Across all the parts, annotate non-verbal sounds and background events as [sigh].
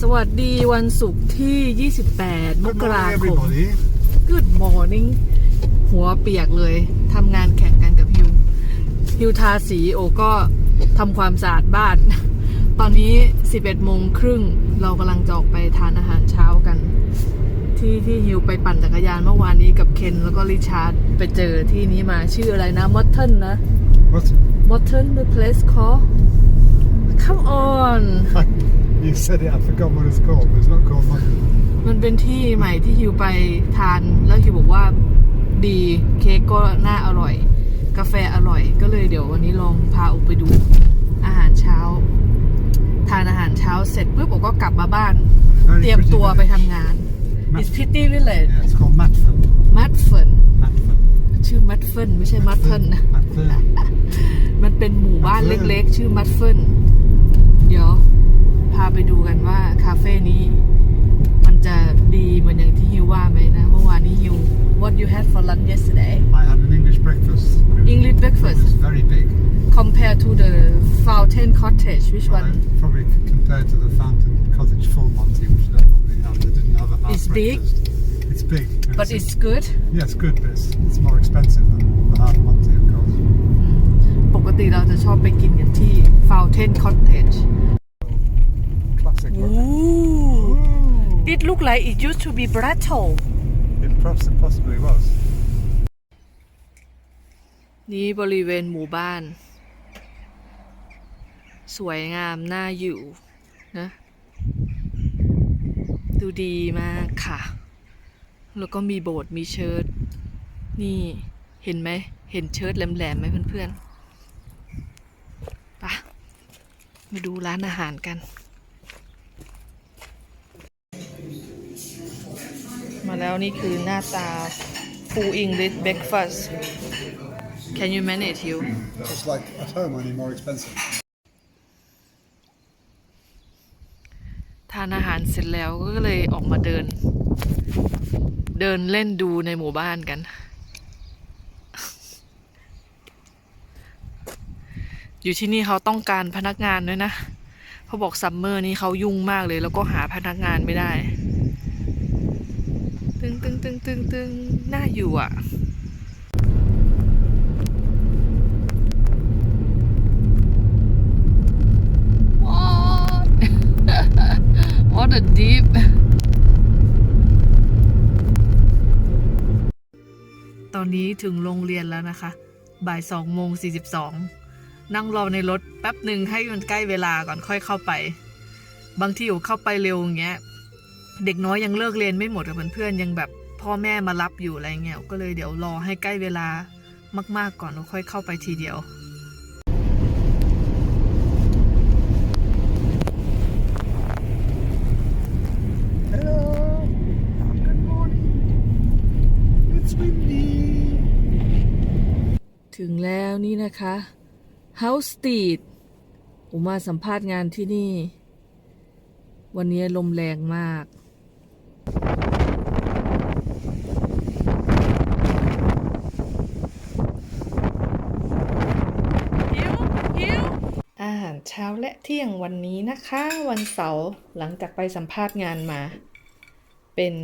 สวัสดีวันศุกร์ที่ 28ม Good กรา morning, คม everybody. Good morning หัวเปียกเลยทำงานแข่งกันกับฮิว ฮิวทาสีโอก็ทำความสะอาดบ้าน ตอนนี้ 11โมงครึ่งเรากำลังจะออกไปทานอาหารเช้ากัน ที่ที่ฮิวไปปั่นจักรยานเมื่อวานนี้กับเคนแล้วก็ริชาร์ดไปเจอที่นี้มาชื่ออะไรนะมอตเทนนะ What? มอตเทน the place called come on you said it, I forgot what it's called, but it's not called London. มันเป็นที่ใหม่ที่ฮิวไปทานแล้วฮิวบอกว่าดีเค้กก็น่าอร่อย กาแฟอร่อย ก็เลยเดี๋ยววันนี้ลองพาอุกไปดูอาหารเช้า ทานอาหารเช้าเสร็จปุ๊บอุกก็กลับมาบ้าน Very เตรียม pretty ตัวไป village. ทำงาน Mat- It's pretty village Yeah, it's called Matford. มัดเฟิน Matford. ชื่อมัดเฟินไม่ใช่มัดเฟินนะ Matford. มันเป็นหมู่บ้านมัดเฟินเล็กๆ ชื่อมัดเฟินเดี๋ยวพาไปดูกันว่าคาเฟ่นี้ มันจะดีเหมือนอย่างที่ฮิวว่าไหมนะ เมื่อวานนี้ฮิว What you had for lunch yesterday I had an English breakfast. English breakfast It's very big. compared to the Fountain Cottage which one Right? Probably c- compared to the Fountain Cottage Full Monty, which they normally have. They didn't have a half It's big? breakfast. It's big. and but it's good Yeah, it's good, but it's, it's more expensive than the half Monty, of course. ปกติเราจะชอบไปกินกันที่ Fountain Cottage Classic. look. Ooh it look like it used to be Brattle It poss- possibly was. นี่บริเวณหมู่บ้าน สวยงามน่าอยู่นะ ดูดีมากค่ะ แล้วก็มีโบสถ์มีเชิร์ตนี่เห็นไหม เห็นเชิร์ตแหลมๆไหมเพื่อนๆไปะมาดูร้านอาหารกัน มา แล้วนี่คือหน้าตา full English breakfast Can you manage you Just like at home, only more expensive. ทานอาหารเสร็จแล้วก็เลยออกมาเดิน เดินเล่นดูในหมู่บ้านกัน อยู่ที่นี่เขาต้องการพนักงานด้วยนะเขาบอกซัมเมอร์นี้เขายุ่งมากเลย แล้วก็หาพนักงานไม่ได้ ตึงตึงตึงตึงตึงน่าอยู่อะ What? What a deep ตอนนี้ถึงโรงเรียนแล้วนะคะ บ่ายสองโมงสี่สิบสองนั่งรอในรถแป๊บหนึ่งให้มันใกล้เวลาก่อนค่อยเข้าไป บางทีอยู่เข้าไปเร็วอย่างเงี้ย เด็กน้อยยังเลิกเรียนไม่หมดกับเพื่อนๆยังแบบพ่อแม่มารับอยู่อะไรเงี้ยก็เลยเดี๋ยวรอให้ใกล้เวลามาก ๆ ก่อนแล้วค่อยเข้าไปทีเดียว Hello. Good morning. It's windy. ถึงแล้วนี่นะคะ House Street ผมมาสัมภาษณ์งานที่นี่ วันนี้ลมแรงมาก หิวหิวอาหาร เช้าและเที่ยงวันนี้นะคะ วันเสาร์หลังจากไปสัมภาษณ์งานมา เป็น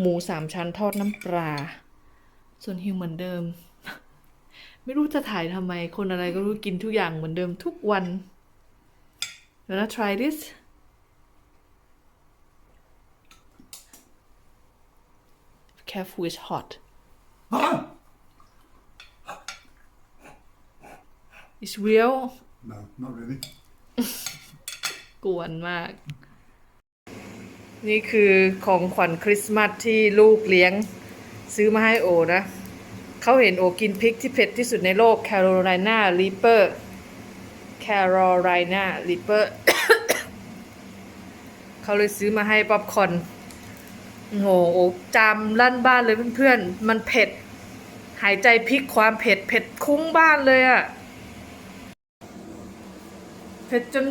หมูสามชั้นทอดน้ำปลา ส่วนฮิวเหมือนเดิม ไม่รู้จะถ่ายทำไมคนอะไรก็รู้กินทุกอย่างเหมือนเดิมทุกวันเดี๋ยว try this careful it's hot it's real No, not really. กวนมาก นี่คือของขวัญคริสต์มาสที่ลูกเลี้ยงซื้อมาให้โอนะ เขาเห็นโอกินพริกที่เผ็ดที่สุดในโลกแคโรไลนารีเปอร์แคโรไลนารีเปอร์เขาเลยซื้อมาให้ป๊อปคอนโอ้โหจามลั่นบ้านเลยเพื่อนๆ มันเผ็ด หายใจพริกความเผ็ด เผ็ดคุ้งบ้านเลยอะเผ็ดจน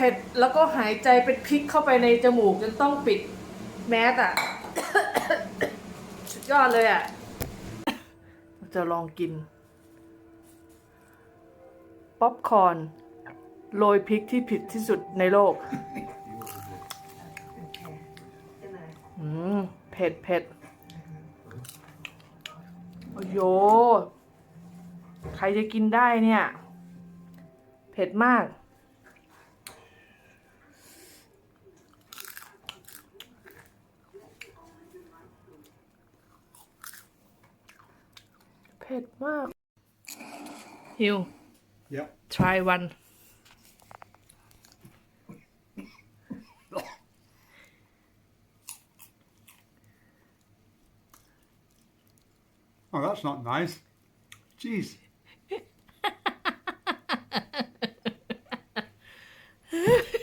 ผ็ดแล้วก็หายใจเป็นพริกเข้าไปในจมูกจนต้องปิดแมสอะ สุดยอดเลยอะ จะลองกิน ป๊อปคอร์นโรยพริกที่ผิดที่สุดในโลก อืม เผ็ดเผ็ดโอ้โย ใครจะกินได้เนี่ย เผ็ดมาก ผ็ดมาก ฮิว Yep. try one Oh, that's not nice. Jeez. [laughs]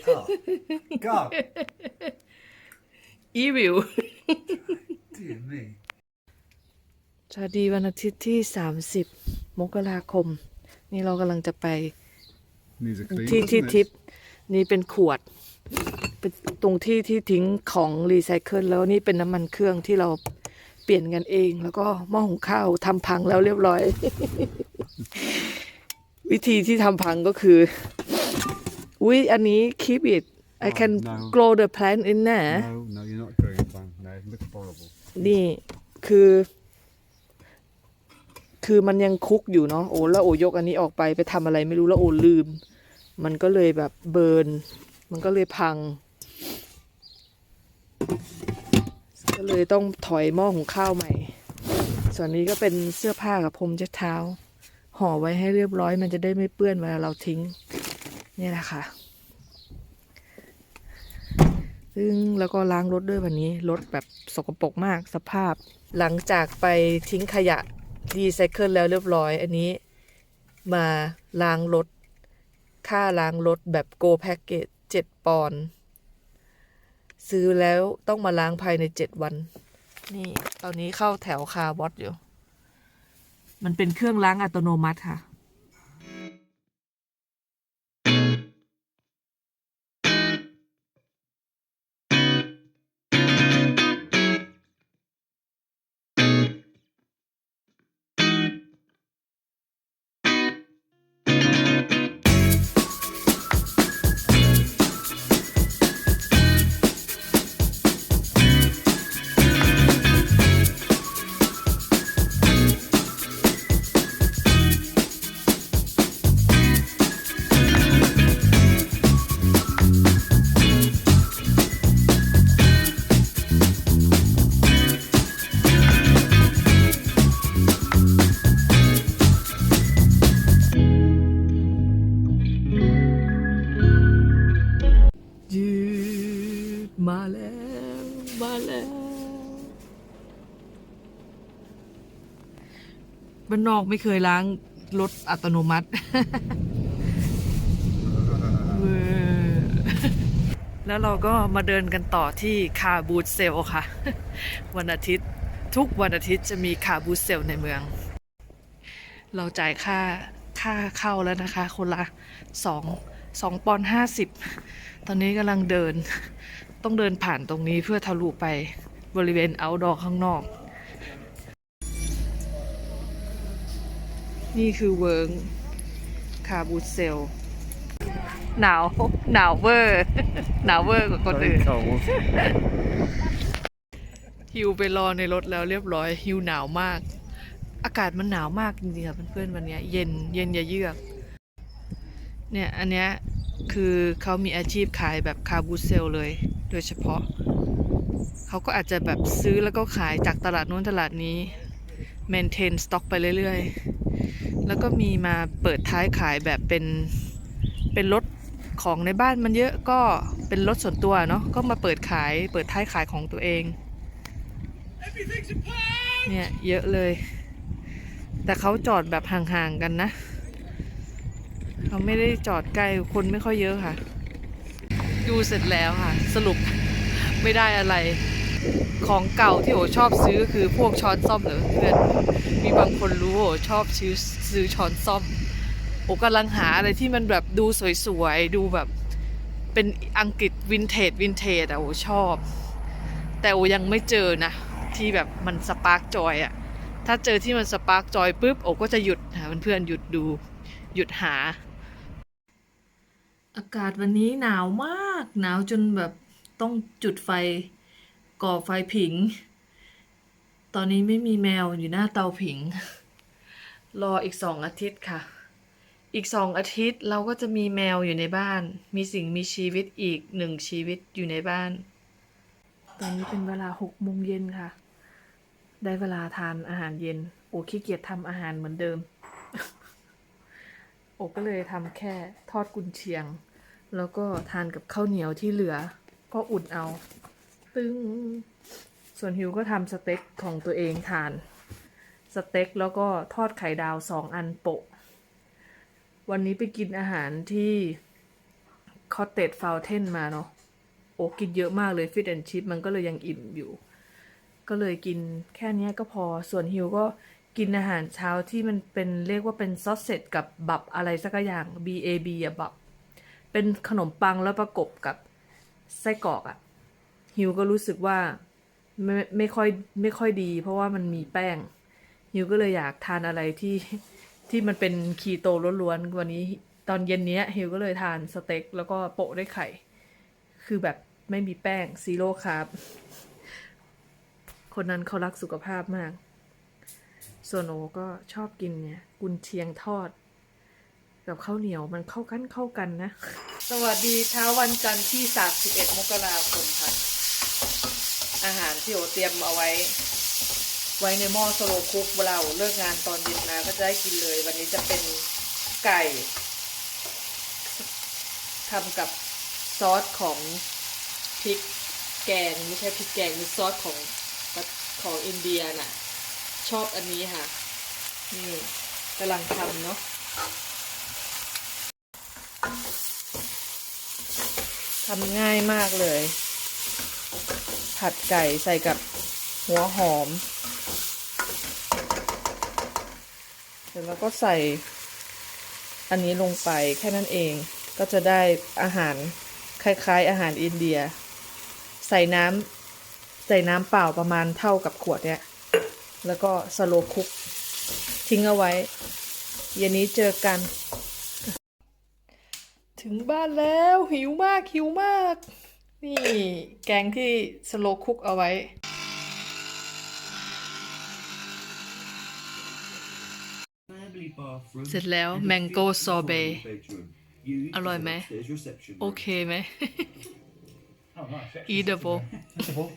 oh, God. evil Dear me. สวัสดีวันอาทิตย์ที่ 30 มกราคม นี่เรากำลังจะไป Needs a clean. ที่ doesn't ที่ it? ทิป นี่เป็นขวด เป็นตรงที่ที่ทิ้งของรีไซเคิลแล้วนี่เป็นน้ำมันเครื่องที่เราเปลี่ยนกันเอง แล้วก็หม้อหุงข้าวทำพังแล้วเรียบร้อย วิธีที่ทำพังก็คือ อุ้ยอันนี้ keep it I can no. grow the plant in there No, no, you're not growing a plant. No, it looks horrible. นี่คือ คือมันยังคุกอยู่เนาะโอ้แล้วโอยกอันนี้ออกไปไปทำอะไรไม่รู้แล้วโอลืม มันก็เลยแบบเบิร์นมันก็เลยพัง ก็เลยต้องถอยหม้อหุงข้าวใหม่ ส่วนนี้ก็เป็นเสื้อผ้ากับพรมเช็ดเท้า ห่อไว้ให้เรียบร้อย มันจะได้ไม่เปื้อนเวลาเราทิ้งเนี่ยแหละค่ะซึ่งแล้วก็ล้างรถด้วยวันนี้รถแบบสกปรกมากสภาพ หลังจากไปทิ้งขยะ รีไซเคิลแล้วเรียบร้อย อันนี้มาล้างรถ ค่าล้างรถแบบโกแพ็กเกจเจ็ดปอนด์ซื้อแล้วต้องมาล้างภายในเจ็ดวัน นี่ตอนนี้เข้าแถวคาร์บอสอยู่ มันเป็นเครื่องล้างอัตโนมัติค่ะานนอกไม่เคยล้างรถอัตโนมัติเว้อแล้วเราก็มาเดินกันต่อที่คาบูธเซลค่ะ วันอาทิตย์ทุกวันอาทิตย์จะมีคาบูธเซลในเมือง เราจ่ายค่าค่าเข้าแล้วนะคะ คนละสองสองปอนห้าสิบตอนนี้กำลังเดิน ต้องเดินผ่านตรงนี้เพื่อทะลุไปบริเวณ outdoor ข้างนอก นี่คือเวิร์งคาบูเซล หนาว หนาวเวอร์ หนาวเวอร์กว่าคนอื่นฮิวไปรอในรถแล้วเรียบร้อยฮิวหนาวมาก อากาศมันหนาวมากจริงๆค่ะเพื่อนๆวันนี้เย็นเย็นอย่าเยือก เนี่ยอันเนี้ยคือเขามีอาชีพขายแบบคาบูเซลเลย โดยเฉพาะ เขาก็อาจจะแบบซื้อแล้วก็ขายจากตลาดนู้นตลาดนี้เมนเทนสต็อกไปเรื่อยๆ แล้วก็มีมาเปิดท้ายขายแบบเป็นเป็นรถของในบ้านมันเยอะก็เป็นรถส่วนตัวเนาะก็มาเปิดขายเปิดท้ายขายของตัวเองเนี่ยเยอะเลย แต่เขาจอดแบบห่างๆกันนะเขาไม่ได้จอดใกล้คนไม่ค่อยเยอะค่ะ ดูเสร็จแล้วค่ะ สรุปไม่ได้อะไร ของเก่าที่โอชอบซื้อคือพวกช้อนซ่อมเหรอเพื่อนมีบางคนรู้โอชอบซื้อซื้อช้อนซ่อมโอกำลังหาอะไรที่มันแบบดูสวยๆ ดูแบบเป็นอังกฤษวินเทจวินเทจอะโอชอบ แต่โอยังไม่เจอนะ ที่แบบมันสปาร์กจอยอะถ้าเจอที่มันสปาร์กจอยปุ๊บโอก็จะหยุดหาเพื่อนๆหยุดดูหยุดหา อากาศวันนี้หนาวมาก หนาวจนแบบต้องจุดไฟ ก่อไฟผิง ตอนนี้ไม่มีแมวอยู่หน้าเตาผิง รออีกสองอาทิตย์ค่ะ อีกสองอาทิตย์เราก็จะมีแมวอยู่ในบ้าน มีสิ่งมีชีวิตอีกหนึ่งชีวิตอยู่ในบ้าน ตอนนี้เป็นเวลาหกโมงเย็นค่ะ ได้เวลาทานอาหารเย็น โอขี้เกียจทำอาหารเหมือนเดิม โอก็เลยทำแค่ทอดกุนเชียง แล้วก็ทานกับข้าวเหนียวที่เหลือก็อุ่นเอา ตึง ส่วนฮิวก็ทำสเต็กของตัวเองทาน สเต็กแล้วก็ทอดไข่ดาวสองอันโปะ วันนี้ไปกินอาหารที่คอ t เต e ฟ o วเทนมาเนาะ โอ้กินเยอะมากเลยฟิตแอนชิพมันก็เลยยังอิ่มอยู่ ก็เลยกินแค่นี้ก็พอ ส่วนฮิวก็กินอาหารเช้าที่มันเป็นเรียกว่าเป็นซอสเสร็จกับบับอะไรสักอย่าง B A B อะบับ เป็นขนมปังแล้วประกบกับไส้กรอกอะ ฮิวก็รู้สึกว่าไม่ไม่ค่อยไม่ค่อยดี เพราะว่ามันมีแป้ง ฮิวก็เลยอยากทานอะไรที่ที่มันเป็นคีโตล้วนๆวันนี้ตอนเย็นเนี้ยฮิวก็เลยทานสเต็กแล้วก็โปะด้วยไข่ คือแบบไม่มีแป้งซีโร่คาร์บคนนั้นเขารักสุขภาพมาก ส่วนโอก็ชอบกินเนี่ยกุนเชียงทอด กับข้าวเหนียวมันเข้ากันเข้ากันนะ สวัสดีเช้าวันจันทร์ที่ 31 มกราคมค่ะ อาหารที่โอเตรียมเอาไว้ ไว้ในหม้อสโลคุกเวลาเลิกงานตอนเย็นมาก็จะได้กินเลย วันนี้จะเป็นไก่ทำกับซอสของพริกแกงไม่ใช่พริกแกงเป็นซอสของของอินเดียน่ะ ชอบอันนี้ค่ะ นี่กำลังทำเนาะทำง่ายมากเลย ผัดไก่ใส่กับหัวหอม เสร็จแล้วก็ใส่อันนี้ลงไปแค่นั้นเองก็จะได้อาหารคล้าย ๆ อาหารอินเดีย ใส่น้ำใส่น้ำเปล่าประมาณเท่ากับขวดเนี้ยแล้วก็สโลคุก ทิ้งเอาไว้เย็นนี้เจอกัน ถึงบ้านแล้วหิวมากหิวมาก นี่แกงที่สโลว์คุกเอาไว้ เสร็จแล้ว mango sorbet อร่อยไหม โอเคไหม Oh, nice. eatable Eatable.